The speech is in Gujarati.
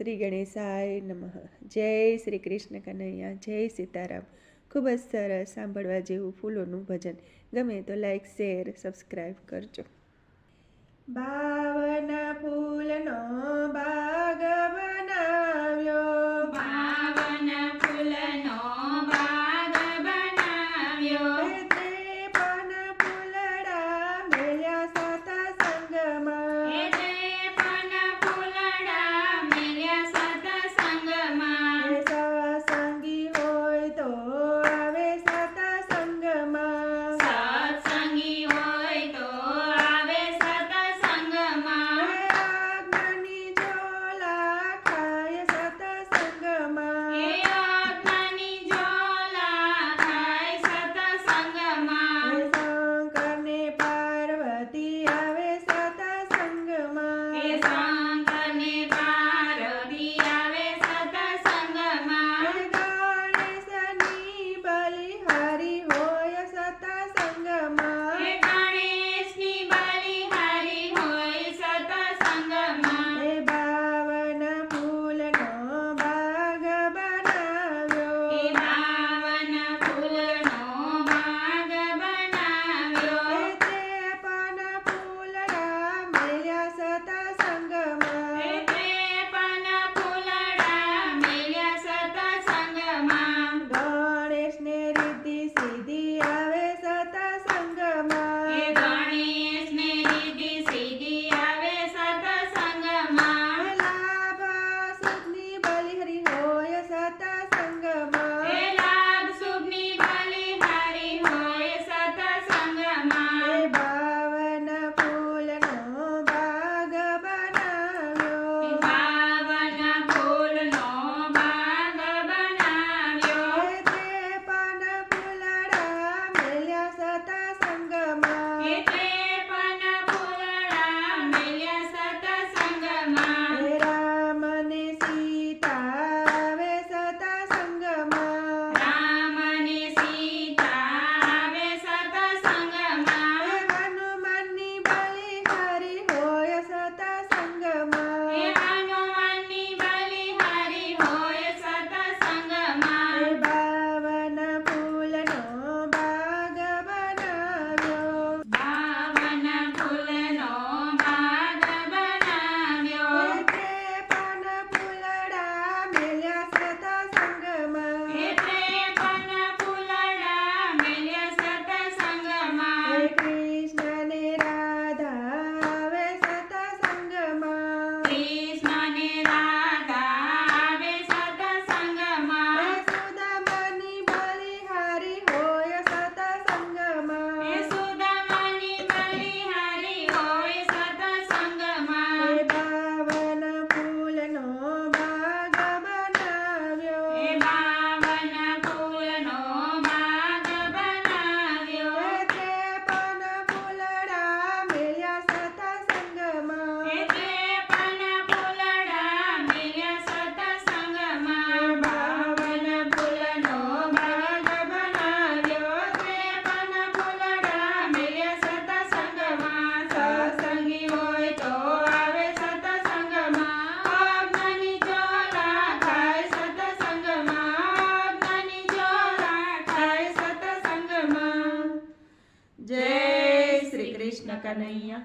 શ્રી ગણેશાય નમઃ. જય શ્રી કૃષ્ણ કનૈયા, જય સીતારામ. ખૂબ જ સરસ સાંભળવા જેવું ફૂલોનું ભજન. ગમે તો લાઈક શેર સબસ્ક્રાઈબ કરજો. ભાવના ફૂલનો બાગ બના કૃષ્ણ કનૈયા